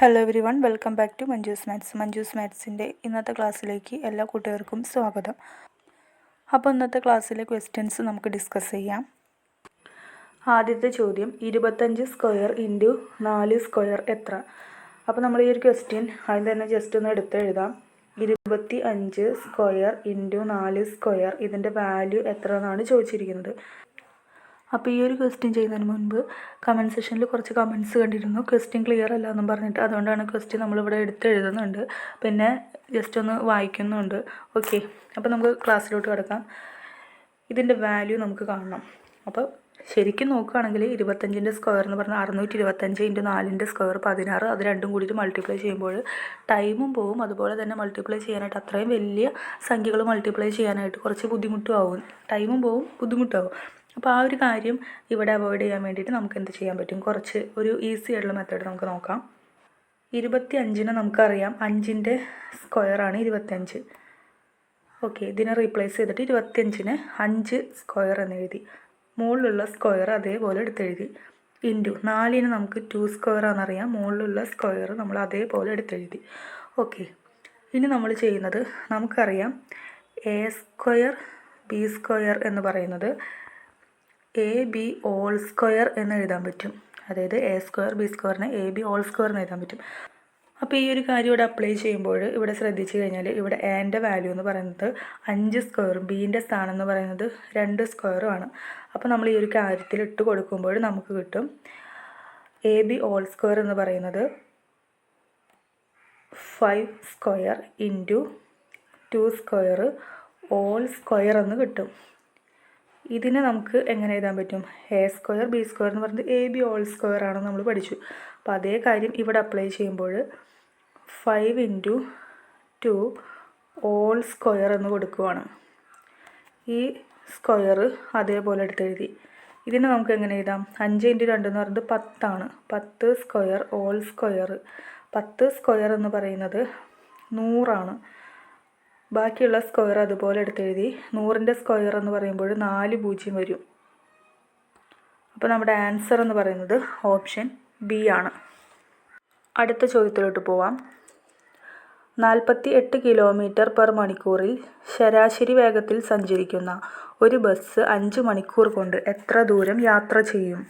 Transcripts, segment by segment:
Hello everyone welcome back to Manju's maths Manju's മാത്സിന്റെ ഇന്നത്തെ ക്ലാസ്സിലേക്ക് എല്ലാ കൂട്ടുകാർക്കും സ്വാഗതം. അപ്പോൾ ഇന്നത്തെ ക്ലാസ്സിലെ ക്വസ്റ്റ്യൻസ് നമുക്ക് ഡിസ്കസ് ചെയ്യാം. ആദ്യത്തെ ചോദ്യം ഇരുപത്തഞ്ച് സ്ക്വയർ ഇന്റു നാല് സ്ക്വയർ എത്ര? അപ്പോൾ നമ്മൾ ഈ ഒരു ക്വസ്റ്റ്യൻ ആദ്യം തന്നെ ജസ്റ്റ് ഒന്ന് എടുത്ത് എഴുതാം. ഇരുപത്തി അഞ്ച് സ്ക്വയർ ഇന്റു നാല് സ്ക്വയർ ഇതിന്റെ വാല്യൂ എത്ര എന്നാണ് ചോദിച്ചിരിക്കുന്നത്. അപ്പോൾ ഈ ഒരു ക്വസ്റ്റ്യൻ ചെയ്യുന്നതിന് മുൻപ് കമന്റ് സെക്ഷനിൽ കുറച്ച് കമന്റ്സ് കണ്ടിരുന്നു. ക്വസ്റ്റ്യൻ ക്ലിയർ അല്ല എന്നും പറഞ്ഞിട്ട് അതുകൊണ്ടാണ് ക്വസ്റ്റ്യൻ നമ്മളിവിടെ എടുത്ത് എഴുതുന്നുണ്ട്. പിന്നെ ജസ്റ്റ് ഒന്ന് വായിക്കുന്നുണ്ട്. ഓക്കെ അപ്പോൾ നമുക്ക് ക്ലാസ്സിലോട്ട് കിടക്കാം. ഇതിന്റെ വാല്യൂ നമുക്ക് കാണണം. അപ്പോൾ ശരിക്കും നോക്കുകയാണെങ്കിൽ ഇരുപത്തഞ്ചിന്റെ സ്ക്വയർ എന്ന് പറഞ്ഞാൽ അറുന്നൂറ്റി ഇരുപത്തഞ്ച് ഇന്റു നാലിന്റെ സ്ക്വയർ പതിനാറ്. അത് രണ്ടും കൂടിയിട്ട് മൾട്ടിപ്ലൈ ചെയ്യുമ്പോൾ ടൈമും പോവും. അതുപോലെ തന്നെ മൾട്ടിപ്ലൈ ചെയ്യാനായിട്ട് അത്രയും വലിയ സംഖ്യകൾ മൾട്ടിപ്ലൈ ചെയ്യാനായിട്ട് കുറച്ച് ബുദ്ധിമുട്ടും ആവും. ടൈമും പോവും ബുദ്ധിമുട്ടാവും. അപ്പോൾ ആ ഒരു കാര്യം ഇവിടെ അവോയ്ഡ് ചെയ്യാൻ വേണ്ടിയിട്ട് നമുക്ക് എന്ത് ചെയ്യാൻ പറ്റും? കുറച്ച് ഒരു ഈസി ആയിട്ടുള്ള മെത്തേഡ് നമുക്ക് നോക്കാം. ഇരുപത്തി അഞ്ചിന് നമുക്കറിയാം അഞ്ചിന്റെ സ്ക്വയറാണ് ഇരുപത്തിയഞ്ച്. ഓക്കെ ഇതിനെ റീപ്ലേസ് ചെയ്തിട്ട് ഇരുപത്തിയഞ്ചിന് അഞ്ച് സ്ക്വയർ എന്ന് എഴുതി. മുകളിലുള്ള സ്ക്വയർ അതേപോലെ എടുത്തെഴുതി ഇന്റു നാലിന് നമുക്ക് ടു സ്ക്വയർ ആണെന്നറിയാം. മുകളിലുള്ള സ്ക്വയർ നമ്മൾ അതേപോലെ എടുത്തെഴുതി ഓക്കെ ഇനി നമ്മൾ ചെയ്യുന്നത് നമുക്കറിയാം എ സ്ക്വയർ ബി സ്ക്വയർ എന്ന് പറയുന്നത് എ ബി ഓൾ സ്ക്വയർ എന്ന് എഴുതാൻ പറ്റും. അതായത് എ സ്ക്വയർ ബി സ്ക്വയറിനെ എ ബി ഓൾ സ്ക്വയർ എന്ന് എഴുതാൻ പറ്റും. അപ്പോൾ ഈ ഒരു കാര്യം ഇവിടെ അപ്ലൈ ചെയ്യുമ്പോൾ ഇവിടെ ശ്രദ്ധിച്ചു കഴിഞ്ഞാൽ ഇവിടെ എന്റെ വാല്യൂ എന്ന് പറയുന്നത് അഞ്ച് സ്ക്വയറും ബീന്റെ സ്ഥാനം എന്ന് പറയുന്നത് രണ്ട് സ്ക്വയറും ആണ്. അപ്പോൾ നമ്മൾ ഈ ഒരു കാര്യത്തിൽ ഇട്ട് കൊടുക്കുമ്പോൾ നമുക്ക് കിട്ടും എ ബി ഓൾ സ്ക്വയർ എന്ന് പറയുന്നത് five square into two square whole square എന്ന് കിട്ടും. ഇതിനെ നമുക്ക് എങ്ങനെ എഴുതാൻ പറ്റും? എ സ്ക്വയർ ബി സ്ക്വയർ എന്ന് പറയുന്നത് എ ബി ഓൾ സ്ക്വയർ ആണെന്ന് നമ്മൾ പഠിച്ചു. അപ്പോൾ അതേ കാര്യം ഇവിടെ അപ്ലൈ ചെയ്യുമ്പോൾ five into two whole square എന്ന് കൊടുക്കുവാണ്. ഈ സ്ക്വയർ അതേപോലെ എടുത്തെഴുതി ഇതിനെ നമുക്ക് എങ്ങനെ എഴുതാം? അഞ്ച് ഇന്റു രണ്ട് എന്ന് പറയുന്നത് പത്താണ്. പത്ത് സ്ക്വയർ ഓൾ സ്ക്വയർ പത്ത് സ്ക്വയർ എന്ന് പറയുന്നത് നൂറാണ്. ബാക്കിയുള്ള സ്ക്വയർ അതുപോലെ എടുത്തെഴുതി. നൂറിന്റെ സ്ക്വയർ എന്ന് പറയുമ്പോൾ നാല് പൂജ്യം വരും. അപ്പോൾ നമ്മുടെ ആൻസർ എന്ന് പറയുന്നത് ഓപ്ഷൻ ബി ആണ്. അടുത്ത ചോദ്യത്തിലോട്ട് പോവാം. നാൽപ്പത്തി എട്ട് കിലോമീറ്റർ പെർ മണിക്കൂറിൽ ശരാശരി വേഗത്തിൽ സഞ്ചരിക്കുന്ന ഒരു ബസ് അഞ്ച് മണിക്കൂർ കൊണ്ട് എത്ര ദൂരം യാത്ര ചെയ്യും?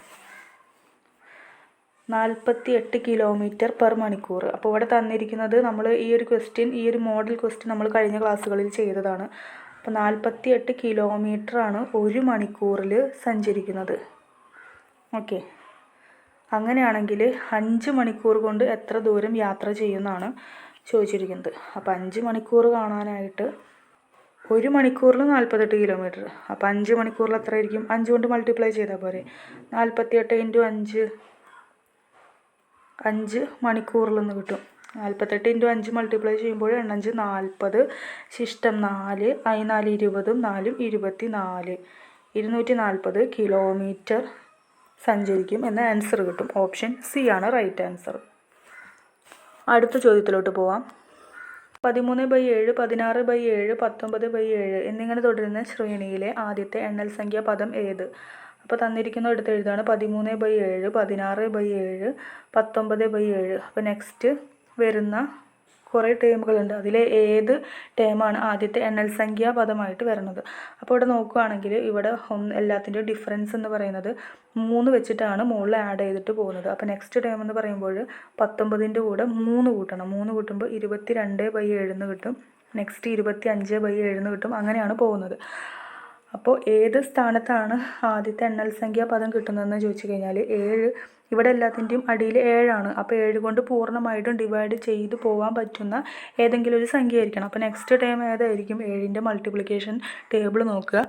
നാൽപ്പത്തി എട്ട് കിലോമീറ്റർ പെർ മണിക്കൂർ. അപ്പോൾ ഇവിടെ തന്നിരിക്കുന്നത് നമ്മൾ ഈ ഒരു ക്വസ്റ്റ്യൻ ഈ ഒരു മോഡൽ ക്വസ്റ്റ്യൻ നമ്മൾ കഴിഞ്ഞ ക്ലാസ്സുകളിൽ ചെയ്തതാണ്. അപ്പോൾ നാൽപ്പത്തി എട്ട് കിലോമീറ്ററാണ് ഒരു മണിക്കൂറിൽ സഞ്ചരിക്കുന്നത്. ഓക്കെ അങ്ങനെയാണെങ്കിൽ അഞ്ച് മണിക്കൂർ കൊണ്ട് എത്ര ദൂരം യാത്ര ചെയ്യുമെന്നാണ് ചോദിച്ചിരിക്കുന്നത്. അപ്പോൾ അഞ്ച് മണിക്കൂർ കാണാനായിട്ട് ഒരു മണിക്കൂറിൽ നാൽപ്പത്തെട്ട് കിലോമീറ്റർ അപ്പോൾ അഞ്ച് മണിക്കൂറിൽ എത്ര ആയിരിക്കും? അഞ്ച് കൊണ്ട് മൾട്ടിപ്ലൈ ചെയ്താൽ പോരെ. നാൽപ്പത്തി എട്ട് ഇന്റു അഞ്ച്. അഞ്ച് മണിക്കൂറിൽ നിന്ന് കിട്ടും. നാൽപ്പത്തെട്ട് ഇന്റു അഞ്ച് മൾട്ടിപ്ലൈ ചെയ്യുമ്പോൾ എണ്ണഞ്ച് നാൽപ്പത് ശിഷ്ടം നാല്. ഐ നാല് ഇരുപതും നാലും ഇരുപത്തി നാല്. ഇരുന്നൂറ്റി നാൽപ്പത് കിലോമീറ്റർ സഞ്ചരിക്കും എന്ന ആൻസർ കിട്ടും. ഓപ്ഷൻ സി ആണ് റൈറ്റ് ആൻസർ അടുത്ത ചോദ്യത്തിലോട്ട് പോവാം. പതിമൂന്ന് ബൈ ഏഴ് പതിനാറ് ബൈ ഏഴ് പത്തൊമ്പത് ബൈ ഏഴ് എന്നിങ്ങനെ തുടരുന്ന ശ്രേണിയിലെ ആദ്യത്തെ എണ്ണൽ സംഖ്യ പദം ഏത്? അപ്പോൾ തന്നിരിക്കുന്ന എടുത്ത് എഴുതാണ് പതിമൂന്ന് ബൈ ഏഴ് പതിനാറ് ബൈ ഏഴ് പത്തൊമ്പത് ബൈ ഏഴ്. അപ്പോൾ നെക്സ്റ്റ് വരുന്ന കുറേ ടേമുകളുണ്ട് അതിലെ ഏത് ടേമാണ് ആദ്യത്തെ എണ്ണൽ സംഖ്യാ പദമായിട്ട് വരുന്നത്. അപ്പോൾ ഇവിടെ നോക്കുകയാണെങ്കിൽ ഇവിടെ ഒന്ന് എല്ലാത്തിന്റെയും ഡിഫറൻസ് എന്ന് പറയുന്നത് മൂന്ന് വെച്ചിട്ടാണ് മുകളിൽ ആഡ് ചെയ്തിട്ട് പോകുന്നത്. അപ്പോൾ നെക്സ്റ്റ് ടേം എന്ന് പറയുമ്പോൾ പത്തൊമ്പതിന്റെ കൂടെ മൂന്ന് കൂട്ടണം. മൂന്ന് കൂട്ടുമ്പോൾ ഇരുപത്തി രണ്ട് ബൈ ഏഴെന്ന് കിട്ടും. നെക്സ്റ്റ് ഇരുപത്തി അഞ്ച് ബൈ ഏഴെന്ന് കിട്ടും. അങ്ങനെയാണ് പോകുന്നത്. അപ്പോൾ ഏത് സ്ഥാനത്താണ് ആദ്യത്തെ എണ്ണൽ സംഖ്യാ പദം കിട്ടുന്നതെന്ന് ചോദിച്ചു കഴിഞ്ഞാൽ ഏഴ്. ഇവിടെ എല്ലാത്തിന്റെയും അടിയിൽ ഏഴാണ്. അപ്പോൾ ഏഴ് കൊണ്ട് പൂർണമായിട്ടും ഡിവൈഡ് ചെയ്ത് പോകാൻ പറ്റുന്ന ഏതെങ്കിലും ഒരു സംഖ്യ ആയിരിക്കണം. അപ്പോൾ നെക്സ്റ്റ് ടൈം ഏതായിരിക്കും? ഏഴിന്റെ മൾട്ടിപ്ലിക്കേഷൻ ടേബിൾ നോക്കുക.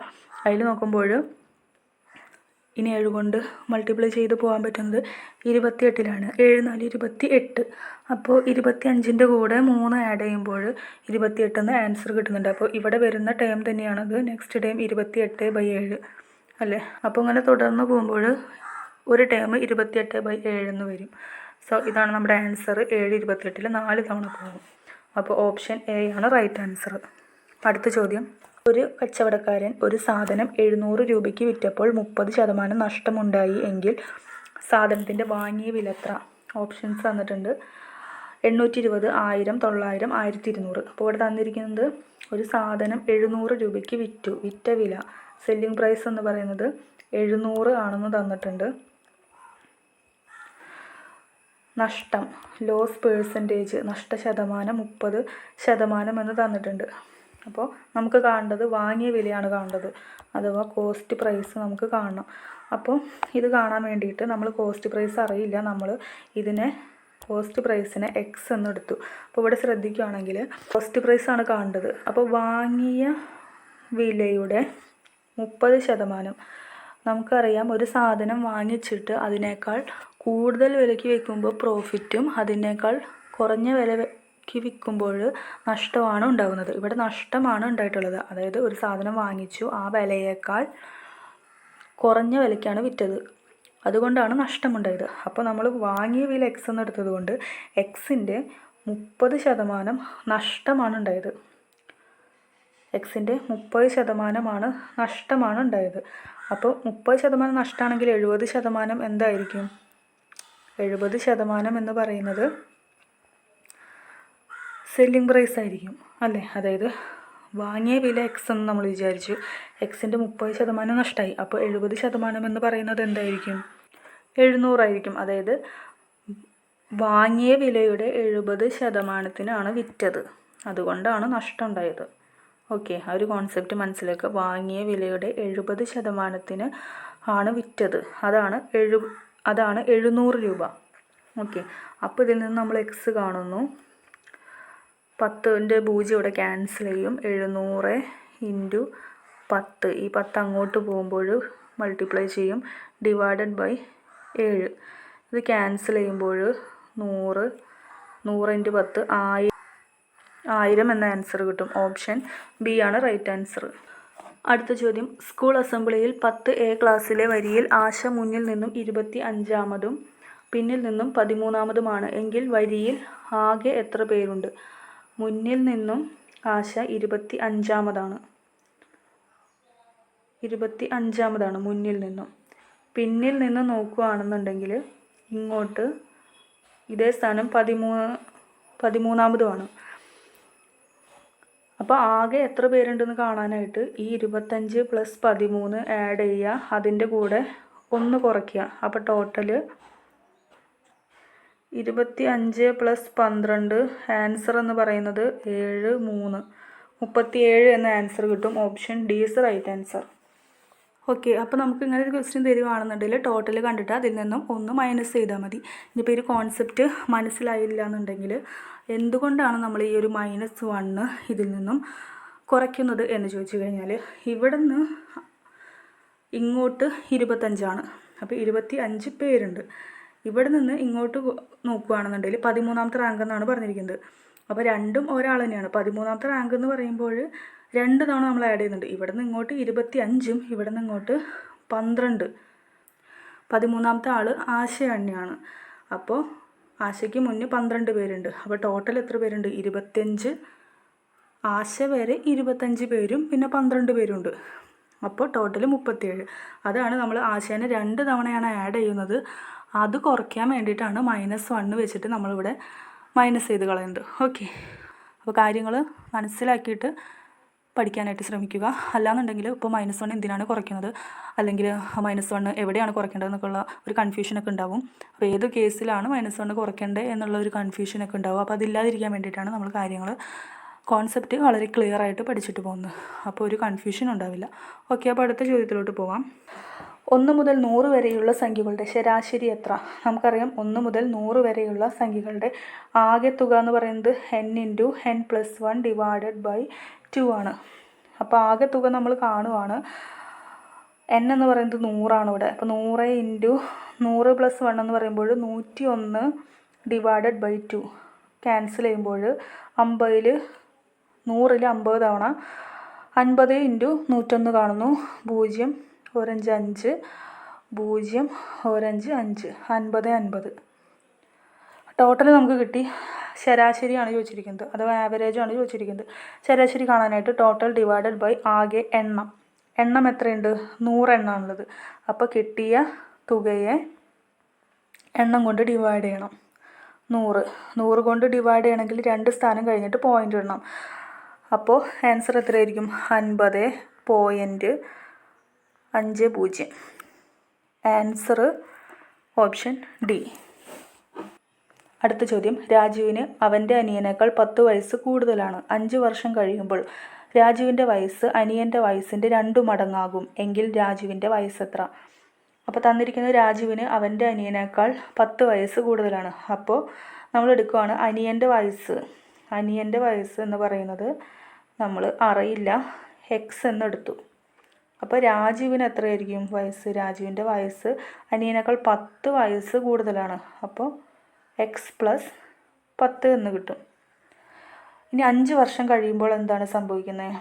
അതിൽ നോക്കുമ്പോൾ ഇനി ഏഴ് കൊണ്ട് മൾട്ടിപ്ലൈ ചെയ്ത് പോകാൻ പറ്റുന്നത് ഇരുപത്തി എട്ടിലാണ് ഏഴ് നാല് ഇരുപത്തി എട്ട് അപ്പോൾ ഇരുപത്തി അഞ്ചിന്റെ കൂടെ മൂന്ന് ആഡ് ചെയ്യുമ്പോൾ ഇരുപത്തി എട്ടെന്ന് ആൻസർ കിട്ടുന്നുണ്ട്. അപ്പോൾ ഇവിടെ വരുന്ന ടൈം തന്നെയാണത്. നെക്സ്റ്റ് ടേം ഇരുപത്തി എട്ട് ബൈ ഏഴ്. അല്ലേ? അപ്പോൾ ഇങ്ങനെ തുടർന്ന് പോകുമ്പോൾ ഒരു ടേം ഇരുപത്തിയെട്ട് ബൈ എന്ന് വരും. സോ ഇതാണ് നമ്മുടെ ആൻസർ ഏഴ് ഇരുപത്തിയെട്ടിൽ നാല് തവണ പോകും. അപ്പോൾ ഓപ്ഷൻ എ ആണ് റൈറ്റ് ആൻസർ അടുത്ത ചോദ്യം. ഒരു കച്ചവടക്കാരൻ ഒരു സാധനം എഴുന്നൂറ് രൂപയ്ക്ക് വിറ്റപ്പോൾ മുപ്പത് ശതമാനം നഷ്ടമുണ്ടായി എങ്കിൽ സാധനത്തിന്റെ വാങ്ങിയ വില എത്ര? ഓപ്ഷൻസ് തന്നിട്ടുണ്ട്. എണ്ണൂറ്റി ഇരുപത് ആയിരം തൊള്ളായിരം ആയിരത്തി ഇരുന്നൂറ് അപ്പോൾ ഇവിടെ തന്നിരിക്കുന്നത് ഒരു സാധനം എഴുന്നൂറ് രൂപയ്ക്ക് വിറ്റു. വിറ്റ വില. സെല്ലിംഗ് പ്രൈസ് എന്ന് പറയുന്നത് എഴുന്നൂറ് ആണെന്ന് തന്നിട്ടുണ്ട്. നഷ്ടം. Loss percentage. നഷ്ട ശതമാനം മുപ്പത് ശതമാനം എന്ന് തന്നിട്ടുണ്ട്. അപ്പോൾ നമുക്ക് കാണേണ്ടത് വാങ്ങിയ വിലയാണ് കാണേണ്ടത്. അഥവാ കോസ്റ്റ് പ്രൈസ് നമുക്ക് കാണണം. അപ്പോൾ ഇത് കാണാൻ വേണ്ടിയിട്ട് നമ്മൾ കോസ്റ്റ് പ്രൈസ് അറിയില്ല. നമ്മൾ ഇതിനെ കോസ്റ്റ് പ്രൈസിനെ എക്സ് എന്ന് എടുത്തു. അപ്പോൾ ഇവിടെ ശ്രദ്ധിക്കുകയാണെങ്കിൽ കോസ്റ്റ് പ്രൈസ് ആണ് കാണേണ്ടത്. അപ്പോൾ വാങ്ങിയ വിലയുടെ മുപ്പത് ശതമാനം നമുക്കറിയാം ഒരു സാധനം വാങ്ങിച്ചിട്ട് അതിനേക്കാൾ കൂടുതൽ വിലയ്ക്ക് വിൽക്കുമ്പോൾ പ്രോഫിറ്റും അതിനേക്കാൾ കുറഞ്ഞ വിലയ്ക്ക് വിൽക്കുമ്പോൾ നഷ്ടമാണ് ഉണ്ടാകുന്നത്. ഇവിടെ നഷ്ടമാണ് ഉണ്ടായിട്ടുള്ളത്. അതായത് ഒരു സാധനം വാങ്ങിച്ചു ആ വിലയേക്കാൾ കുറഞ്ഞ വിലയ്ക്കാണ് വിറ്റത്. അതുകൊണ്ടാണ് നഷ്ടമുണ്ടായത്. അപ്പോൾ നമ്മൾ വാങ്ങിയ വില എക്സ് എന്ന് എടുത്തത് കൊണ്ട് എക്സിന്റെ മുപ്പത് ശതമാനം നഷ്ടമാണ് ഉണ്ടായത്. എക്സിന്റെ മുപ്പത് ശതമാനമാണ് നഷ്ടമാണ് ഉണ്ടായത്. അപ്പോൾ മുപ്പത് ശതമാനം നഷ്ടമാണെങ്കിൽ എഴുപത് ശതമാനം എന്തായിരിക്കും? എഴുപത് ശതമാനം എന്ന് പറയുന്നത് സെല്ലിംഗ് പ്രൈസ് ആയിരിക്കും അല്ലേ? അതായത് വാങ്ങിയ വില എക്സ് എന്ന് നമ്മൾ വിചാരിച്ചു. എക്സിന്റെ മുപ്പത് ശതമാനം നഷ്ടമായി അപ്പോൾ എഴുപത് ശതമാനം എന്ന് പറയുന്നത് എന്തായിരിക്കും? എഴുന്നൂറായിരിക്കും. അതായത് വാങ്ങിയ വിലയുടെ എഴുപത് ശതമാനത്തിനാണ് വിറ്റത്. അതുകൊണ്ടാണ് നഷ്ടം ഉണ്ടായത്. ഓക്കെ ആ ഒരു കോൺസെപ്റ്റ് മനസ്സിലാക്കുക. വാങ്ങിയ വിലയുടെ എഴുപത് ശതമാനത്തിന് ആണ് വിറ്റത്. അതാണ് എഴു അതാണ് എഴുന്നൂറ് രൂപ. ഓക്കെ അപ്പോൾ ഇതിൽ നിന്ന് നമ്മൾ എക്സ് കാണുന്നു. പത്തിന്റെ പൂജ്യം ഇവിടെ ക്യാൻസൽ ചെയ്യും. എഴുന്നൂറ് ഇന്റു പത്ത്. ഈ പത്ത് അങ്ങോട്ട് പോകുമ്പോൾ മൾട്ടിപ്ലൈ ചെയ്യും. ഡിവൈഡഡ് ബൈ ഏഴ്. ഇത് ക്യാൻസൽ ചെയ്യുമ്പോൾ നൂറ് നൂറ് ഇന്റു പത്ത് ആയിരം ആയിരം എന്ന ആൻസർ കിട്ടും. ഓപ്ഷൻ ബി ആണ് റൈറ്റ് ആൻസർ അടുത്ത ചോദ്യം. സ്കൂൾ അസംബ്ലിയിൽ പത്ത് എ ക്ലാസ്സിലെ വരിയിൽ ആശ മുന്നിൽ നിന്നും ഇരുപത്തി അഞ്ചാമതും പിന്നിൽ നിന്നും പതിമൂന്നാമതുമാണ്. എങ്കിൽ വരിയിൽ ആകെ എത്ര പേരുണ്ട്? മുന്നിൽ നിന്നും ആശ ഇരുപത്തി അഞ്ചാമതാണ് ഇരുപത്തി അഞ്ചാമതാണ് മുന്നിൽ നിന്നും. പിന്നിൽ നിന്ന് നോക്കുകയാണെന്നുണ്ടെങ്കിൽ ഇങ്ങോട്ട് ഇതേ സ്ഥാനം പതിമൂന്ന് പതിമൂന്നാമതുമാണ്. അപ്പോൾ ആകെ എത്ര പേരുണ്ടെന്ന് കാണാനായിട്ട് ഈ ഇരുപത്തഞ്ച് പ്ലസ് പതിമൂന്ന് ആഡ് ചെയ്യുക അതിന്റെ കൂടെ ഒന്ന് കുറയ്ക്കുക. അപ്പോൾ ടോട്ടൽ ഇരുപത്തി അഞ്ച് പ്ലസ് പന്ത്രണ്ട് ആൻസർ എന്ന് പറയുന്നത് ഏഴ് മൂന്ന്. മുപ്പത്തിയേഴ് എന്ന ആൻസർ കിട്ടും. Option D is right answer. Okay അപ്പോൾ നമുക്ക് ഇങ്ങനെ ഒരു ക്വസ്റ്റ്യൻ തരുവാണെന്നുണ്ടെങ്കിൽ ടോട്ടൽ കണ്ടിട്ട് അതിൽ നിന്നും ഒന്ന് മൈനസ് ചെയ്താൽ മതി. ഇനിയിപ്പോൾ ഒരു കോൺസെപ്റ്റ് മനസ്സിലായില്ല എന്നുണ്ടെങ്കിൽ എന്തുകൊണ്ടാണ് നമ്മൾ ഈ ഒരു മൈനസ് വണ്ണ് ഇതിൽ നിന്നും കുറയ്ക്കുന്നത് എന്ന് ചോദിച്ചു കഴിഞ്ഞാൽ ഇവിടെ നിന്ന് ഇങ്ങോട്ട് ഇരുപത്തഞ്ചാണ്. അപ്പോൾ ഇരുപത്തി അഞ്ച് പേരുണ്ട്. ഇവിടെ നിന്ന് ഇങ്ങോട്ട് നോക്കുകയാണെന്നുണ്ടെങ്കിൽ പതിമൂന്നാമത്തെ റാങ്ക് എന്നാണ് പറഞ്ഞിരിക്കുന്നത്. അപ്പോൾ രണ്ടും ഒരാൾ തന്നെയാണ്. പതിമൂന്നാമത്തെ റാങ്ക് എന്ന് പറയുമ്പോൾ രണ്ട് തവണ നമ്മൾ ആഡ് ചെയ്യുന്നുണ്ട്. ഇവിടെ നിന്ന് ഇങ്ങോട്ട് ഇരുപത്തി അഞ്ചും ഇവിടെ നിന്ന് ഇങ്ങോട്ട് പന്ത്രണ്ട്. പതിമൂന്നാമത്തെ ആൾ ആശ തന്നെയാണ്. അപ്പോൾ ആശയ്ക്ക് മുന്നേ പന്ത്രണ്ട് പേരുണ്ട്. അപ്പോൾ ടോട്ടൽ എത്ര പേരുണ്ട്? ഇരുപത്തിയഞ്ച്. ആശ വരെ ഇരുപത്തഞ്ച് പേരും പിന്നെ പന്ത്രണ്ട് പേരുണ്ട്. അപ്പോൾ ടോട്ടൽ മുപ്പത്തിയേഴ്. അതാണ് നമ്മൾ ആശേനെ രണ്ട് തവണയാണ് ആഡ് ചെയ്യുന്നത്. അത് കുറയ്ക്കാൻ വേണ്ടിയിട്ടാണ് മൈനസ് വണ്ണ് വെച്ചിട്ട് നമ്മളിവിടെ മൈനസ് ചെയ്ത് കളയുന്നത്. ഓക്കെ അപ്പോൾ കാര്യങ്ങൾ മനസ്സിലാക്കിയിട്ട് പഠിക്കാനായിട്ട് ശ്രമിക്കുക. അല്ലാന്നുണ്ടെങ്കിൽ ഇപ്പോൾ മൈനസ് വൺ എന്തിനാണ് കുറയ്ക്കുന്നത്? അല്ലെങ്കിൽ മൈനസ് വൺ എവിടെയാണ് കുറയ്ക്കേണ്ടതെന്നൊക്കെയുള്ള ഒരു കൺഫ്യൂഷനൊക്കെ ഉണ്ടാവും. അപ്പോൾ ഏത് കേസിലാണ് മൈനസ് വൺ കുറയ്ക്കേണ്ടത് എന്നുള്ള ഒരു കൺഫ്യൂഷനൊക്കെ ഉണ്ടാവും. അപ്പോൾ അതില്ലാതിരിക്കാൻ വേണ്ടിയിട്ടാണ് നമ്മൾ കാര്യങ്ങൾ കോൺസെപ്റ്റ് വളരെ ക്ലിയർ ആയിട്ട് പഠിച്ചിട്ട് പോകുന്നത്. അപ്പോൾ ഒരു കൺഫ്യൂഷൻ ഉണ്ടാവില്ല. ഓക്കെ അപ്പോൾ അടുത്ത ചോദ്യത്തിലോട്ട് പോവാം. ഒന്ന് മുതൽ നൂറ് വരെയുള്ള സംഖ്യകളുടെ ശരാശരി എത്ര? നമുക്കറിയാം ഒന്ന് മുതൽ നൂറ് വരെയുള്ള സംഖ്യകളുടെ ആകെ തുക എന്ന് പറയുന്നത് N into N plus one divided by two ആണ്. അപ്പോൾ ആകെ തുക നമ്മൾ കാണുവാണ്. എൻ എന്ന് പറയുന്നത് നൂറാണ് ഇവിടെ. അപ്പോൾ നൂറ് ഇന്റു നൂറ് പ്ലസ് വൺ എന്ന് പറയുമ്പോൾ നൂറ്റി ഒന്ന് ഡിവൈഡഡ് ബൈ ടു ക്യാൻസൽ ചെയ്യുമ്പോൾ അമ്പതിൽ നൂറിൽ അമ്പത് തവണ അൻപത് ഇന്റു നൂറ്റൊന്ന് കാണുന്നു. പൂജ്യം ഒരഞ്ച് അഞ്ച് പൂജ്യം ഒരഞ്ച് അഞ്ച് അൻപത് അൻപത്. ടോട്ടൽ നമുക്ക് കിട്ടി ശരാശരിയാണ് ചോദിച്ചിരിക്കുന്നത്. അഥവാ ആവറേജ് ആണ് ചോദിച്ചിരിക്കുന്നത്. ശരാശരി കാണാനായിട്ട് ടോട്ടൽ ഡിവൈഡഡ് ബൈ ആകെ എണ്ണം. എണ്ണം എത്രയുണ്ട്? നൂറെണ്ണാണുള്ളത് അപ്പോൾ കിട്ടിയ തുകയെ എണ്ണം കൊണ്ട് ഡിവൈഡ് ചെയ്യണം. നൂറ്. നൂറ് കൊണ്ട് ഡിവൈഡ് ചെയ്യണമെങ്കിൽ രണ്ട് സ്ഥാനം കഴിഞ്ഞിട്ട് പോയിന്റ് ഇടണം. അപ്പോൾ ആൻസർ എത്രയായിരിക്കും? അൻപത് പോയിന്റ് അഞ്ച് പൂജ്യം. ആൻസർ ഓപ്ഷൻ ഡി അടുത്ത ചോദ്യം. രാജുവിന് അവന്റെ അനിയനേക്കാൾ പത്ത് വയസ്സ് കൂടുതലാണ്. അഞ്ച് വർഷം കഴിയുമ്പോൾ രാജുവിന്റെ വയസ്സ് അനിയന്റെ വയസ്സിന്റെ രണ്ടു മടങ്ങാകും. എങ്കിൽ രാജുവിന്റെ വയസ്സ് എത്ര അപ്പോൾ തന്നിരിക്കുന്നത് രാജുവിന് അവന്റെ അനിയനേക്കാൾ പത്ത് വയസ്സ് കൂടുതലാണ്. അപ്പോൾ നമ്മൾ എടുക്കുവാണ് അനിയന്റെ വയസ്സ്. അനിയന്റെ വയസ്സ് എന്ന് പറയുന്നത് നമ്മൾ അറിയില്ല. എക്സ് എന്നെടുത്തു അപ്പോൾ രാജുവിന് എത്രയായിരിക്കും വയസ്സ്? രാജുവിന്റെ വയസ്സ് അനിയനേക്കാൾ പത്ത് വയസ്സ് കൂടുതലാണ്. അപ്പോൾ എക്സ് പ്ലസ് പത്ത് എന്ന് കിട്ടും. ഇനി അഞ്ച് വർഷം കഴിയുമ്പോൾ എന്താണ് സംഭവിക്കുന്നത്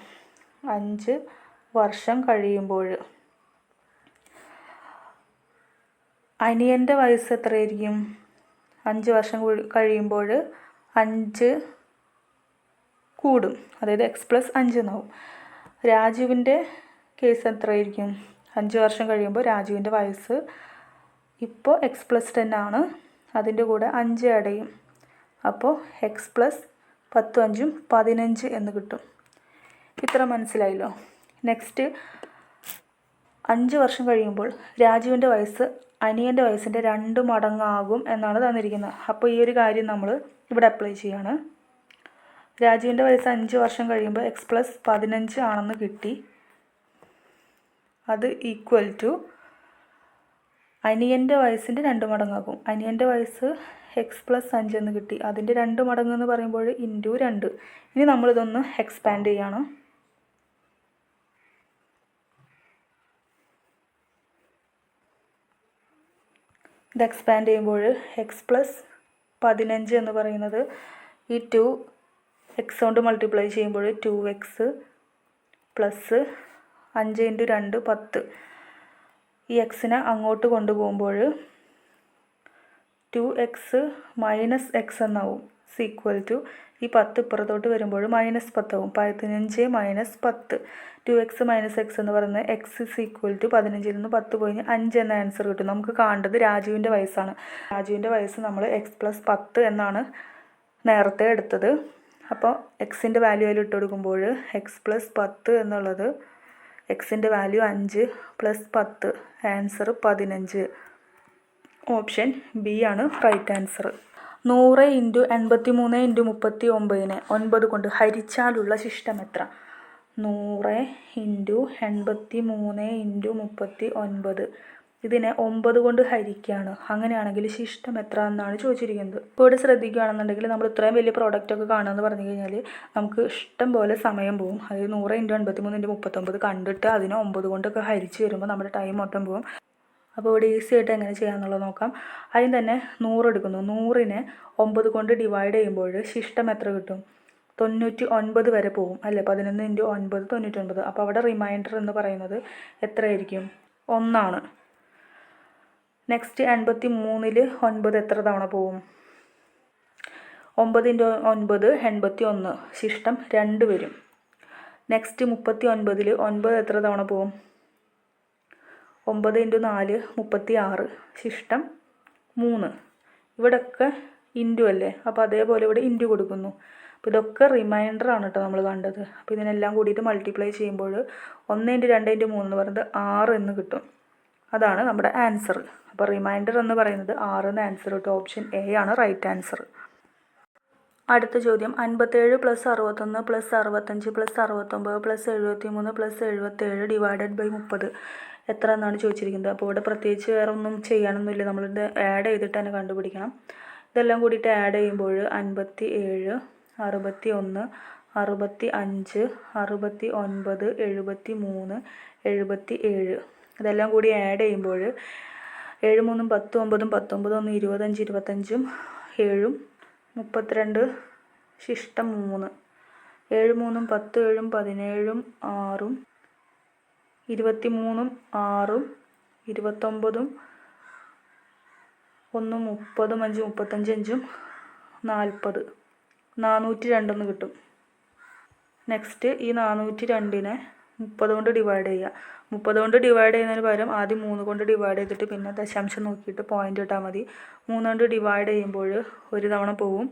അഞ്ച് വർഷം കഴിയുമ്പോൾ അനിയന്റെ വയസ്സ് എത്രയായിരിക്കും? അഞ്ച് വർഷം കഴിയുമ്പോൾ അഞ്ച് കൂടും. അതായത് എക്സ് പ്ലസ് അഞ്ച് എന്നാവും. രാജുവിന്റെ കേസ് എത്രയായിരിക്കും? അഞ്ച് വർഷം കഴിയുമ്പോൾ രാജുവിന്റെ വയസ്സ് ഇപ്പോൾ എക്സ് പ്ലസ് ടെൻ ആണ്. അതിന്റെ കൂടെ അഞ്ച് അടയും. അപ്പോൾ എക്സ് പ്ലസ് പത്തും അഞ്ചും പതിനഞ്ച് എന്ന് കിട്ടും. ഇത്ര മനസ്സിലായല്ലോ? നെക്സ്റ്റ് അഞ്ച് വർഷം കഴിയുമ്പോൾ രാജുവിന്റെ വയസ്സ് അനിയന്റെ വയസ്സിന്റെ രണ്ട് മടങ്ങാകും എന്നാണ് തന്നിരിക്കുന്നത്. അപ്പോൾ ഈ ഒരു കാര്യം നമ്മൾ ഇവിടെ അപ്ലൈ ചെയ്യാണ്. രാജുവിന്റെ വയസ്സ് അഞ്ച് വർഷം കഴിയുമ്പോൾ എക്സ് പ്ലസ് പതിനഞ്ച് ആണെന്ന് കിട്ടി. അത് ഈക്വൽ ടു അനിയന്റെ വയസ്സിന്റെ രണ്ട് മടങ്ങാകും. അനിയന്റെ വയസ്സ് എക്സ് പ്ലസ് അഞ്ച് എന്ന് കിട്ടി. അതിന്റെ രണ്ട് മടങ്ങ് എന്ന് പറയുമ്പോൾ ഇന്റു രണ്ട്. ഇനി നമ്മളിതൊന്ന് എക്സ്പാൻഡ് ചെയ്യാണ്. ഇത് എക്സ്പാൻഡ് ചെയ്യുമ്പോൾ എക്സ് പ്ലസ് പതിനഞ്ച് എന്ന് പറയുന്നത് ഈ ടു എക്സ് കൊണ്ട് മൾട്ടിപ്ലൈ ചെയ്യുമ്പോൾ ടു എക്സ് പ്ലസ് അഞ്ച് ഇന്റു രണ്ട് പത്ത്. ഈ എക്സിനെ അങ്ങോട്ട് കൊണ്ടുപോകുമ്പോൾ ടു എക്സ് മൈനസ് എക്സ് എന്നാവും. സീക്വൽ ടു ഈ പത്ത് ഇപ്പുറത്തോട്ട് വരുമ്പോൾ മൈനസ് പത്താവും പതിനഞ്ച് മൈനസ് പത്ത്. ടു എക്സ് മൈനസ് എക്സ് എന്ന് പറയുന്നത് എക്സ് ഇസ് ഈക്വൽ ടു പതിനഞ്ചിൽ നിന്ന് പത്ത് പോയി അഞ്ച് എന്ന ആൻസർ കിട്ടും. നമുക്ക് കാണേണ്ടത് രാജുവിന്റെ വയസ്സാണ്. രാജുവിന്റെ വയസ്സ് നമ്മൾ എക്സ് പ്ലസ് പത്ത് എന്നാണ് നേരത്തെ എടുത്തത്. അപ്പോൾ എക്സിന്റെ വാല്യൂ അതിൽ ഇട്ട് കൊടുക്കുമ്പോൾ എക്സ് പ്ലസ് പത്ത് എന്നുള്ളത് എക്സിന്റെ വാല്യൂ അഞ്ച് പ്ലസ് പത്ത് ആൻസർ പതിനഞ്ച്. ഓപ്ഷൻ ബി ആണ് റൈറ്റ് ആൻസർ. നൂറ് ഇന്റു എൺപത്തി മൂന്ന് ഇന്റു മുപ്പത്തി ഒമ്പതിനെ ഒൻപത് കൊണ്ട് ഹരിച്ചാലുള്ള ശിഷ്ടം എത്ര? നൂറ് ഇന്റു എൺപത്തി മൂന്ന് ഇന്റു മുപ്പത്തി ഒൻപത് ഇതിനെ ഒമ്പത് കൊണ്ട് ഹരിക്കുകയാണ് അങ്ങനെയാണെങ്കിൽ ശിഷ്ടം എത്ര എന്നാണ് ചോദിച്ചിരിക്കുന്നത്. ഇപ്പോൾ ഇവിടെ ശ്രദ്ധിക്കുകയാണെന്നുണ്ടെങ്കിൽ നമ്മൾ ഇത്രയും വലിയ പ്രോഡക്റ്റ് ഒക്കെ കാണുമെന്ന് പറഞ്ഞു കഴിഞ്ഞാൽ നമുക്ക് ഇഷ്ടം പോലെ സമയം പോകും അതായത് നൂറ് ഇന്റു എൺപത്തി മൂന്ന് ഇന്റു മുപ്പത്തൊമ്പത് കണ്ടിട്ട് അതിനെ ഒമ്പത് കൊണ്ടൊക്കെ ഹരിച്ച് വരുമ്പോൾ നമ്മുടെ ടൈം മൊത്തം പോകും അപ്പോൾ ഇവിടെ ഈസി ആയിട്ട് എങ്ങനെ ചെയ്യാമെന്നുള്ളത് നോക്കാം. അതിന് തന്നെ നൂറ് എടുക്കുന്നു. നൂറിനെ ഒമ്പത് കൊണ്ട് ഡിവൈഡ് ചെയ്യുമ്പോൾ ശിഷ്ടം എത്ര കിട്ടും? തൊണ്ണൂറ്റി ഒൻപത് വരെ പോകും അല്ലേ? പതിനൊന്ന് ഇന്റു ഒൻപത് തൊണ്ണൂറ്റി ഒൻപത് അപ്പോൾ അവിടെ റിമൈൻഡർ എന്ന് പറയുന്നത് എത്രയായിരിക്കും? ഒന്നാണ്. നെക്സ്റ്റ് എൺപത്തി മൂന്നിൽ ഒൻപത് എത്ര തവണ പോവും? ഒമ്പതിന്റെ ഒൻപത് എൺപത്തി ഒന്ന് ശിഷ്ടം രണ്ട് വരും. നെക്സ്റ്റ് മുപ്പത്തി ഒൻപതിൽ ഒൻപത് എത്ര തവണ പോവും? ഒമ്പത് ഇന്റു നാല് മുപ്പത്തി ആറ് ശിഷ്ടം മൂന്ന്. ഇവിടൊക്കെ ഇന്റു അല്ലേ? അപ്പോൾ അതേപോലെ ഇവിടെ ഇന്റു കൊടുക്കുന്നു. അപ്പോൾ ഇതൊക്കെ റിമൈൻഡർ ആണ് കേട്ടോ നമ്മൾ കണ്ടത്. അപ്പോൾ ഇതിനെല്ലാം കൂടിയിട്ട് മൾട്ടിപ്ലൈ ചെയ്യുമ്പോൾ ഒന്ന് ഇന്റു രണ്ട് ഇന്റു മൂന്ന് എന്ന് പറയുന്നത് ആറ് എന്ന് കിട്ടും. അതാണ് നമ്മുടെ ആൻസർ അപ്പോൾ റിമൈൻഡർ എന്ന് പറയുന്നത് ആറ് എന്ന ആൻസർ കിട്ടും ഓപ്ഷൻ എ ആണ് റൈറ്റ് ആൻസർ അടുത്ത ചോദ്യം. അൻപത്തേഴ് പ്ലസ് അറുപത്തൊന്ന് പ്ലസ് അറുപത്തഞ്ച് പ്ലസ് അറുപത്തൊമ്പത് പ്ലസ് എഴുപത്തി മൂന്ന് പ്ലസ് എഴുപത്തേഴ് ഡിവൈഡഡ് ബൈ മുപ്പത്. എത്ര എന്നാണ് ചോദിച്ചിരിക്കുന്നത്. അപ്പോൾ ഇവിടെ പ്രത്യേകിച്ച് വേറെ ഒന്നും ചെയ്യാനൊന്നുമില്ല. നമ്മളിത് ആഡ് ചെയ്തിട്ട് തന്നെ കണ്ടുപിടിക്കണം. ഇതെല്ലാം കൂടിയിട്ട് ആഡ് ചെയ്യുമ്പോൾ അൻപത്തി ഏഴ് അറുപത്തി ഒന്ന് അറുപത്തി അഞ്ച് അറുപത്തി ഒൻപത് എഴുപത്തി മൂന്ന് എഴുപത്തി ഏഴ് ഇതെല്ലാം കൂടി ആഡ് ചെയ്യുമ്പോൾ ഏഴ് മൂന്നും പത്ത് ഒമ്പതും പത്തൊമ്പത് ഒന്ന് ഇരുപത്തഞ്ച് ഇരുപത്തഞ്ചും ഏഴും മുപ്പത്തിരണ്ട് ശിഷ്ടം മൂന്ന്. ഏഴ് മൂന്നും പത്ത് ഏഴും പതിനേഴും ആറും ഇരുപത്തി മൂന്നും ആറും ഇരുപത്തൊമ്പതും ഒന്നും മുപ്പതും അഞ്ചും മുപ്പത്തഞ്ച് അഞ്ചും നാൽപ്പത്. നാനൂറ്റി രണ്ടെന്ന് കിട്ടും. നെക്സ്റ്റ് ഈ നാനൂറ്റി രണ്ടിനെ മുപ്പത് കൊണ്ട് ഡിവൈഡ് ചെയ്യുക മുപ്പത് കൊണ്ട് ഡിവൈഡ് ചെയ്യുന്നതിന് പകരം ആദ്യം മൂന്ന് കൊണ്ട് ഡിവൈഡ് ചെയ്തിട്ട് പിന്നെ ദശാംശം നോക്കിയിട്ട് പോയിന്റ് ഇട്ടാൽ മതി. മൂന്ന് കൊണ്ട് ഡിവൈഡ് ചെയ്യുമ്പോൾ ഒരു തവണ പോവും.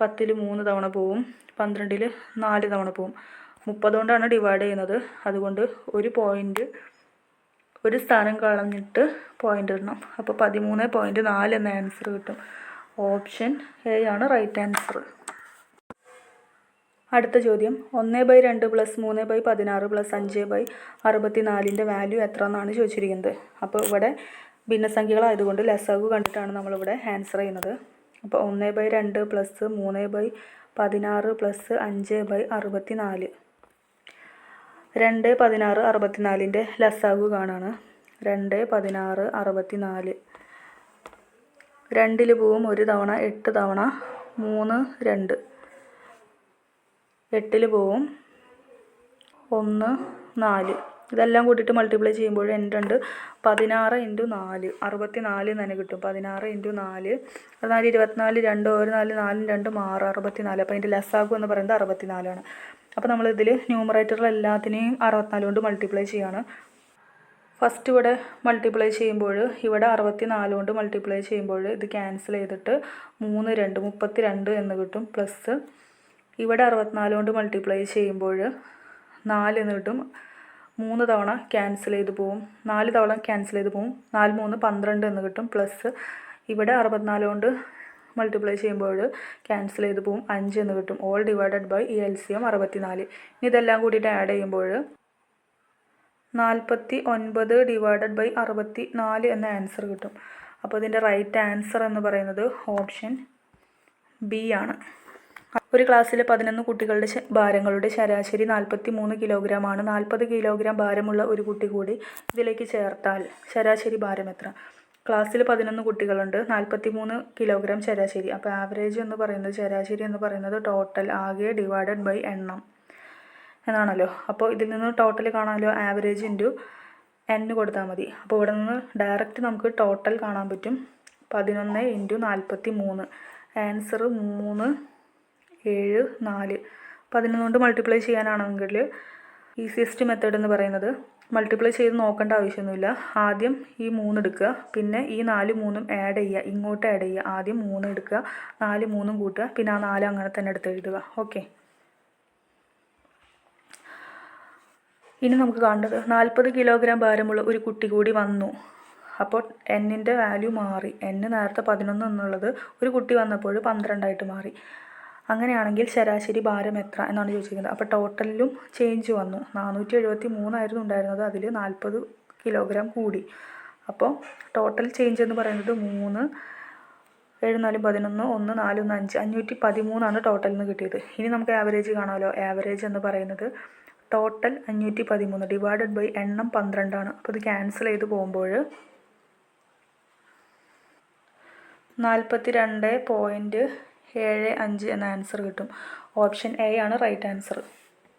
പത്തിൽ മൂന്ന് തവണ പോവും. പന്ത്രണ്ടിൽ നാല് തവണ പോവും. മുപ്പത് കൊണ്ടാണ് ഡിവൈഡ് ചെയ്യുന്നത്. അതുകൊണ്ട് ഒരു പോയിന്റ് ഒരു സ്ഥാനം കളഞ്ഞിട്ട് പോയിന്റ് ഇടണം. അപ്പോൾ പതിമൂന്ന് പോയിന്റ് നാല് എന്ന ആൻസർ കിട്ടും. ഓപ്ഷൻ എ ആണ് റൈറ്റ് ആൻസർ അടുത്ത ചോദ്യം. ഒന്ന് ബൈ രണ്ട് പ്ലസ് മൂന്ന് ബൈ പതിനാറ് പ്ലസ് അഞ്ച് ബൈ അറുപത്തി നാലിന്റെ വാല്യൂ എത്ര എന്നാണ് ചോദിച്ചിരിക്കുന്നത്? അപ്പോൾ ഇവിടെ ഭിന്നസംഖ്യകളായതുകൊണ്ട് ലസാഗു കണ്ടിട്ടാണ് നമ്മളിവിടെ ആൻസർ ചെയ്യുന്നത്. അപ്പോൾ ഒന്ന് ബൈ രണ്ട് പ്ലസ് മൂന്ന് ബൈ പതിനാറ് പ്ലസ് അഞ്ച് ബൈ അറുപത്തി നാല് രണ്ട് പതിനാറ് അറുപത്തിനാലിന്റെ ലസാഗു കാണാണ്. രണ്ട് പതിനാറ് അറുപത്തിനാല്. രണ്ടിൽ പോവും ഒരു തവണ എട്ട് തവണ മൂന്ന് രണ്ട്. എട്ടിൽ പോവും. ഒന്ന് നാല്. ഇതെല്ലാം കൂട്ടിയിട്ട് മൾട്ടിപ്ലൈ ചെയ്യുമ്പോൾ എന്റെ ഉണ്ട് പതിനാറ് ഇന്റു നാല്. അറുപത്തി നാല് തന്നെ കിട്ടും. പതിനാറ് ഇന്റു നാല്. പതിനാല് ഇരുപത്തിനാല് രണ്ട് ഒരു നാല് നാലും രണ്ടും ആറ് അറുപത്തി നാല് അപ്പോൾ അതിന്റെ ലെസ്സാഗു എന്ന് പറയുന്നത് അറുപത്തി നാലാണ് അപ്പോൾ നമ്മളിതിൽ ന്യൂമറേറ്ററിൽ എല്ലാത്തിനെയും അറുപത്തിനാല് കൊണ്ട് മൾട്ടിപ്ലൈ ചെയ്യാണ്. ഫസ്റ്റ് ഇവിടെ മൾട്ടിപ്ലൈ ചെയ്യുമ്പോൾ ഇവിടെ അറുപത്തി നാല് കൊണ്ട് മൾട്ടിപ്ലൈ ചെയ്യുമ്പോൾ ഇത് ക്യാൻസൽ ചെയ്തിട്ട് മൂന്ന് രണ്ട് മുപ്പത്തി രണ്ട് എന്ന് കിട്ടും. പ്ലസ് ഇവിടെ അറുപത്തിനാല് കൊണ്ട് മൾട്ടിപ്ലൈ ചെയ്യുമ്പോൾ നാല് കിട്ടും മൂന്ന് തവണ ക്യാൻസൽ ചെയ്ത് പോവും. നാല് തവണ ക്യാൻസൽ ചെയ്ത് പോവും. നാല് മൂന്ന് പന്ത്രണ്ട് എന്ന് കിട്ടും. പ്ലസ് ഇവിടെ അറുപത്തിനാല് കൊണ്ട് മൾട്ടിപ്ലൈ ചെയ്യുമ്പോൾ ക്യാൻസൽ ചെയ്ത് പോവും. അഞ്ച് എന്ന് കിട്ടും. ഓൾ ഡിവൈഡഡ് ബൈ ഈ എൽ സി എം അറുപത്തിനാല്. ഇനി ഇതെല്ലാം കൂടിയിട്ട് ആഡ് ചെയ്യുമ്പോൾ നാൽപ്പത്തി ഒൻപത് ഡിവൈഡഡ് ബൈ അറുപത്തി നാല് എന്ന ആൻസർ കിട്ടും. അപ്പോൾ ഇതിന്റെ റൈറ്റ് ആൻസർ എന്ന് പറയുന്നത് ഓപ്ഷൻ ബി ആണ്. ഒരു ക്ലാസ്സിലെ പതിനൊന്ന് കുട്ടികളുടെ ഭാരങ്ങളുടെ ശരാശരി നാൽപ്പത്തി മൂന്ന് കിലോഗ്രാം ആണ്. നാൽപ്പത് കിലോഗ്രാം ഭാരമുള്ള ഒരു കുട്ടി കൂടി ഇതിലേക്ക് ചേർത്താൽ ശരാശരി ഭാരം എത്ര? ക്ലാസ്സിൽ പതിനൊന്ന് കുട്ടികളുണ്ട്. നാൽപ്പത്തി മൂന്ന് കിലോഗ്രാം ശരാശരി. അപ്പോൾ ആവറേജ് എന്ന് പറയുന്നത് ശരാശരി എന്ന് പറയുന്നത് ടോട്ടൽ ആകെ ഡിവൈഡഡ് ബൈ എണ്ണം എന്നാണല്ലോ. അപ്പോൾ ഇതിൽ നിന്ന് ടോട്ടൽ കാണാമല്ലോ ആവറേജ് ഇന്റു എൻ കൊടുത്താൽ മതി. അപ്പോൾ ഇവിടെ നിന്ന് ഡയറക്റ്റ് നമുക്ക് ടോട്ടൽ കാണാൻ പറ്റും. പതിനൊന്ന് ഇന്റു നാൽപ്പത്തി മൂന്ന് ആൻസർ മൂന്ന് ഏഴ് നാല്. പതിനൊന്ന് കൊണ്ട് മൾട്ടിപ്ലൈ ചെയ്യാനാണെങ്കിൽ ഈസിയസ്റ്റ് മെത്തേഡ് എന്ന് പറയുന്നത് മൾട്ടിപ്ലൈ ചെയ്ത് നോക്കേണ്ട ആവശ്യമൊന്നുമില്ല. ആദ്യം ഈ മൂന്ന് എടുക്കുക. പിന്നെ ഈ നാല് മൂന്നും ആഡ് ചെയ്യുക. ഇങ്ങോട്ട് ആഡ് ചെയ്യുക. ആദ്യം മൂന്ന് എടുക്കുക. നാല് മൂന്നും കൂട്ടുക. പിന്നെ ആ നാല് അങ്ങനെ തന്നെ എടുത്ത് എഴുതുക. ഓക്കെ ഇനി നമുക്ക് കാണേണ്ടത് നാൽപ്പത് കിലോഗ്രാം ഭാരമുള്ള ഒരു കുട്ടി കൂടി വന്നു. അപ്പോൾ എന്നിന്റെ വാല്യൂ മാറി. എന്ന് നേരത്തെ പതിനൊന്ന് എന്നുള്ളത് ഒരു കുട്ടി വന്നപ്പോൾ പന്ത്രണ്ടായിട്ട് മാറി. അങ്ങനെയാണെങ്കിൽ ശരാശരി ഭാരം എത്ര എന്നാണ് ചോദിച്ചിരിക്കുന്നത്. അപ്പോൾ ടോട്ടലിലും ചേഞ്ച് വന്നു. നാനൂറ്റി എഴുപത്തി മൂന്നായിരുന്നു ഉണ്ടായിരുന്നത്. അതിൽ നാൽപ്പത് കിലോഗ്രാം കൂടി. അപ്പോൾ ടോട്ടൽ ചേഞ്ച് എന്ന് പറയുന്നത് മൂന്ന് ഏഴ് നാല് പതിനൊന്ന് ഒന്ന് നാല് ഒന്ന് അഞ്ച്. അഞ്ഞൂറ്റി പതിമൂന്നാണ് ടോട്ടലിൽ നിന്ന് കിട്ടിയത്. ഇനി നമുക്ക് ആവറേജ് കാണാമല്ലോ ആവറേജ് എന്ന് പറയുന്നത് ടോട്ടൽ അഞ്ഞൂറ്റി പതിമൂന്ന് ഡിവൈഡഡ് ബൈ എണ്ണം പന്ത്രണ്ടാണ് അപ്പോൾ ഇത് ക്യാൻസൽ ചെയ്ത് പോകുമ്പോൾ നാൽപ്പത്തി രണ്ട് പോയിന്റ് ഏഴ് അഞ്ച് എന്ന ആൻസർ കിട്ടും. ഓപ്ഷൻ എ ആണ് റൈറ്റ് ആൻസർ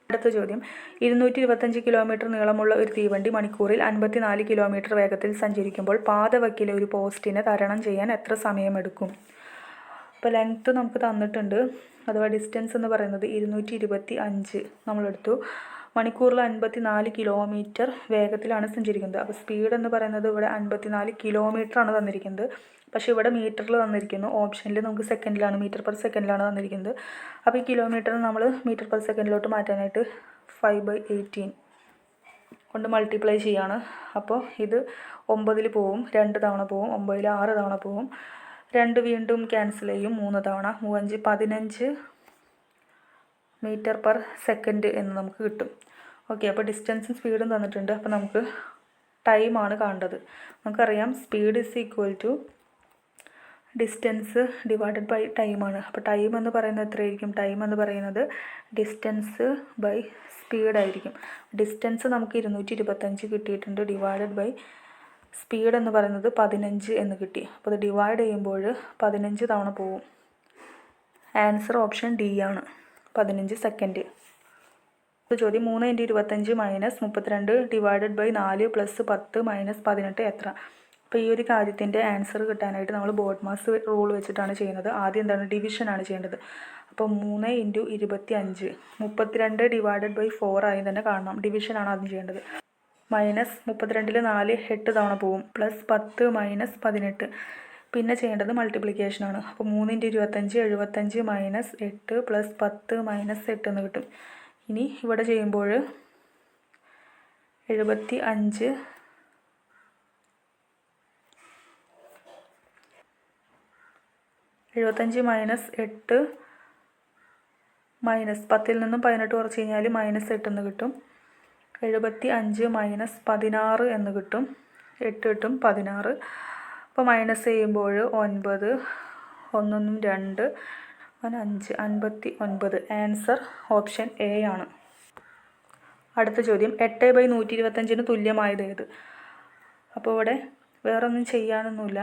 അടുത്ത ചോദ്യം. ഇരുന്നൂറ്റി ഇരുപത്തഞ്ച് കിലോമീറ്റർ നീളമുള്ള ഒരു തീവണ്ടി മണിക്കൂറിൽ അൻപത്തിനാല് കിലോമീറ്റർ വേഗത്തിൽ സഞ്ചരിക്കുമ്പോൾ പാതവക്കിലെ ഒരു പോസ്റ്റിനെ തരണം ചെയ്യാൻ എത്ര സമയമെടുക്കും? അപ്പോൾ ലെങ്ത്ത് നമുക്ക് തന്നിട്ടുണ്ട്. അഥവാ ഡിസ്റ്റൻസ് എന്ന് പറയുന്നത് ഇരുന്നൂറ്റി ഇരുപത്തി അഞ്ച് നമ്മളെടുത്തു. മണിക്കൂറിൽ അൻപത്തി നാല് കിലോമീറ്റർ വേഗത്തിലാണ് സഞ്ചരിക്കുന്നത്. അപ്പോൾ സ്പീഡ് എന്ന് പറയുന്നത് ഇവിടെ അൻപത്തി നാല് ആണ് തന്നിരിക്കുന്നത്. പക്ഷേ ഇവിടെ മീറ്ററിൽ തന്നിരിക്കുന്നു. ഓപ്ഷനിൽ നമുക്ക് സെക്കൻഡിലാണ് മീറ്റർ പെർ സെക്കൻഡിലാണ് തന്നിരിക്കുന്നത്. അപ്പോൾ ഈ കിലോമീറ്റർ നമ്മൾ മീറ്റർ പെർ സെക്കൻഡിലോട്ട് മാറ്റാനായിട്ട് ഫൈവ് ബൈ എയ്റ്റീൻ കൊണ്ട് മൾട്ടിപ്ലൈ ചെയ്യാണ്. അപ്പോൾ ഇത് ഒമ്പതിൽ പോവും രണ്ട് തവണ പോവും ഒമ്പതിൽ ആറ് തവണ പോവും. രണ്ട് വീണ്ടും ക്യാൻസൽ ചെയ്യും മൂന്ന് തവണ. മൂവഞ്ച് പതിനഞ്ച് മീറ്റർ പെർ സെക്കൻഡ് എന്ന് നമുക്ക് കിട്ടും. ഓക്കെ അപ്പോൾ ഡിസ്റ്റൻസും സ്പീഡും തന്നിട്ടുണ്ട്. അപ്പോൾ നമുക്ക് ടൈമാണ് കാണേണ്ടത്. നമുക്കറിയാം speed is equal to distance divided by ടൈമാണ് അപ്പോൾ ടൈം എന്ന് പറയുന്നത് എത്രയായിരിക്കും? ടൈം എന്ന് പറയുന്നത് ഡിസ്റ്റൻസ് ബൈ സ്പീഡ് ആയിരിക്കും. ഡിസ്റ്റൻസ് നമുക്ക് ഇരുന്നൂറ്റി ഇരുപത്തഞ്ച് കിട്ടിയിട്ടുണ്ട്. ഡിവൈഡഡ് ബൈ സ്പീഡ് എന്ന് പറയുന്നത് പതിനഞ്ച് എന്ന് കിട്ടി. അപ്പോൾ ഇത് ഡിവൈഡ് ചെയ്യുമ്പോൾ പതിനഞ്ച് തവണ പോവും ആൻസർ ഓപ്ഷൻ ഡി ആണ്. പതിനഞ്ച് സെക്കൻഡ് ചോദ്യം മൂന്ന് ഇന്റു ഇരുപത്തഞ്ച് മൈനസ് മുപ്പത്തിരണ്ട് ഡിവൈഡഡ് ബൈ നാല് പ്ലസ് പത്ത് മൈനസ് പതിനെട്ട് എത്ര? അപ്പോൾ ഈ ഒരു കാര്യത്തിന്റെ ആൻസർ കിട്ടാനായിട്ട് നമ്മൾ ബോർഡ് മാസ് റൂൾ വെച്ചിട്ടാണ് ചെയ്യുന്നത്. ആദ്യം എന്താണ്? ഡിവിഷനാണ് ചെയ്യേണ്ടത്. അപ്പോൾ മൂന്ന് ഇന്റു ഇരുപത്തി അഞ്ച് മുപ്പത്തിരണ്ട് ഡിവൈഡഡ് ബൈ ഫോർ ആയി തന്നെ കാണണം. ഡിവിഷനാണ് ആദ്യം ചെയ്യേണ്ടത്. മൈനസ് മുപ്പത്തിരണ്ടിൽ നാല് എട്ട് തവണ പോവും. പ്ലസ് പത്ത് മൈനസ് പതിനെട്ട്. പിന്നെ ചെയ്യേണ്ടത് മൾട്ടിപ്ലിക്കേഷൻ ആണ്. അപ്പോൾ മൂന്നിന്റെ ഇരുപത്തഞ്ച് എഴുപത്തഞ്ച് മൈനസ് എട്ട് പ്ലസ് പത്ത് മൈനസ് എട്ട് എന്ന് കിട്ടും. ഇനി ഇവിടെ ചെയ്യുമ്പോൾ എഴുപത്തി അഞ്ച് എഴുപത്തഞ്ച് മൈനസ് എട്ട് മൈനസ് പത്തിൽ നിന്നും പതിനെട്ട് കുറച്ച് കഴിഞ്ഞാൽ മൈനസ് എട്ട് എന്ന് കിട്ടും. എഴുപത്തി അഞ്ച് മൈനസ് പതിനാറ് എന്ന് കിട്ടും. എട്ട് കിട്ടും പതിനാറ്. അപ്പോൾ മൈനസ് ചെയ്യുമ്പോൾ ഒൻപത് ഒന്നൊന്നും രണ്ട് അഞ്ച് അൻപത്തി ഒൻപത്. ആൻസർ ഓപ്ഷൻ എ ആണ്. അടുത്ത ചോദ്യം എട്ട് ബൈ നൂറ്റി ഇരുപത്തഞ്ചിന് തുല്യമായത് ഏത്? അപ്പോൾ ഇവിടെ വേറൊന്നും ചെയ്യാനൊന്നുമില്ല.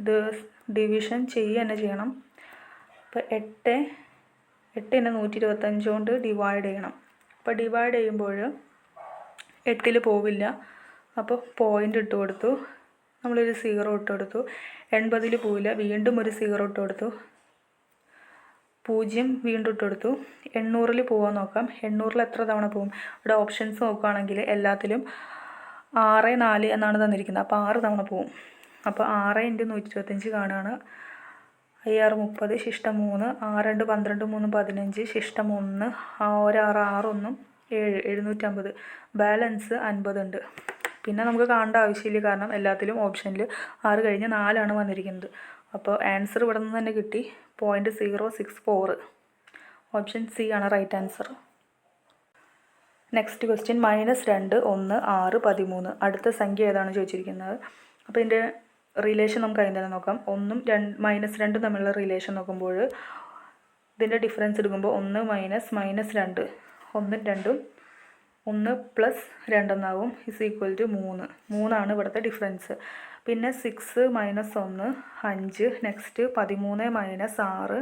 ഇത് ഡിവിഷൻ ചെയ്യുക തന്നെ ചെയ്യണം. അപ്പോൾ എട്ട് എട്ടിനെ നൂറ്റി ഇരുപത്തഞ്ച് കൊണ്ട് ഡിവൈഡ് ചെയ്യണം. അപ്പോൾ ഡിവൈഡ് ചെയ്യുമ്പോൾ എട്ടിൽ പോവില്ല. അപ്പോൾ പോയിന്റ് ഇട്ട് കൊടുത്തു. നമ്മളൊരു സീറോ ഇട്ട് കൊടുത്തു എൺപതിൽ പോയില്ല. വീണ്ടും ഒരു സീറോ ഇട്ട് കൊടുത്തു പൂജ്യം വീണ്ടും ഇട്ട് കൊടുത്തു എണ്ണൂറിൽ പോകാൻ നോക്കാം. എണ്ണൂറിൽ എത്ര തവണ പോകും ഇവിടെ ഓപ്ഷൻസ് നോക്കുകയാണെങ്കിൽ എല്ലാത്തിലും ആറ് നാല് എന്നാണ് തന്നിരിക്കുന്നത്. അപ്പോൾ ആറ് തവണ പോവും. അപ്പോൾ ആറ് ഇന്റു നൂറ്റി ഇരുപത്തഞ്ച് കാണുകയാണ്. അയ്യാറ് മുപ്പത് ശിഷ്ടം മൂന്ന്. ആറ് രണ്ട് പന്ത്രണ്ട് മൂന്ന് പതിനഞ്ച് ശിഷ്ടം ഒന്ന്. ഒരാറ് ആറൊന്നും ഏഴ് എഴുന്നൂറ്റമ്പത്. ബാലൻസ് അൻപതുണ്ട്. പിന്നെ നമുക്ക് കാണേണ്ട ആവശ്യമില്ല. കാരണം എല്ലാത്തിലും ഓപ്ഷനിൽ ആറ് കഴിഞ്ഞ് നാലാണ് വന്നിരിക്കുന്നത്. അപ്പോൾ ആൻസർ ഇവിടെ നിന്ന് തന്നെ കിട്ടി. Point zero six four option C ആണ് right answer next question minus രണ്ട് ഒന്ന് ആറ് പതിമൂന്ന്. അടുത്ത സംഖ്യ ഏതാണ് ചോദിച്ചിരിക്കുന്നത്? അപ്പോൾ ഇതിന്റെ റിലേഷൻ നമുക്ക് അതിന്റെ തന്നെ നോക്കാം. ഒന്നും രണ്ട് മൈനസ് രണ്ടും തമ്മിലുള്ള റിലേഷൻ നോക്കുമ്പോൾ ഇതിന്റെ ഡിഫറൻസ് എടുക്കുമ്പോൾ ഒന്ന് മൈനസ് മൈനസ് രണ്ട്. ഒന്നും രണ്ടും ഒന്ന് പ്ലസ് രണ്ടെന്നാവും ഇസ് ഈക്വൽ ടു മൂന്ന്. മൂന്നാണ് ഇവിടുത്തെ ഡിഫറൻസ് പിന്നെ സിക്സ് മൈനസ് ഒന്ന് അഞ്ച്. നെക്സ്റ്റ് പതിമൂന്ന് മൈനസ് ആറ്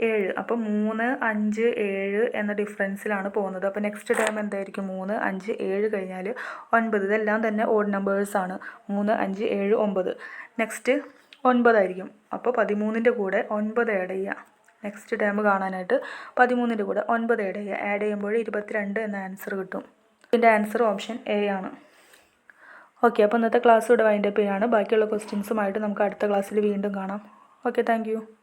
ഏഴ്. അപ്പോൾ മൂന്ന് അഞ്ച് ഏഴ് എന്ന ഡിഫറൻസിലാണ് പോകുന്നത്. അപ്പോൾ നെക്സ്റ്റ് ടൈം എന്തായിരിക്കും? മൂന്ന് അഞ്ച് ഏഴ് കഴിഞ്ഞാൽ ഒൻപത്. ഇതെല്ലാം തന്നെ ഓഡ് നമ്പേഴ്സാണ് മൂന്ന് അഞ്ച് ഏഴ് ഒമ്പത് നെക്സ്റ്റ് ഒൻപതായിരിക്കും. അപ്പോൾ പതിമൂന്നിന്റെ കൂടെ ഒൻപത് ആഡ് ചെയ്യുക നെക്സ്റ്റ് ടേം കാണാനായിട്ട് പതിമൂന്നിന്റെ കൂടെ ഒൻപത് ആഡ് ചെയ്യുക. ആഡ് ചെയ്യുമ്പോൾ ഇരുപത്തിരണ്ട് എന്ന ആൻസർ കിട്ടും. ഇതിന്റെ ആൻസർ ഓപ്ഷൻ എ ആണ്. ഓക്കെ അപ്പോൾ ഇന്നത്തെ ക്ലാസ് ഇവിടെ വൈൻഡപ്പ് ചെയ്യാണ്. ബാക്കിയുള്ള ക്വസ്റ്റ്യൻസുമായിട്ട് നമുക്ക് അടുത്ത ക്ലാസ്സിൽ വീണ്ടും കാണാം. Okay thank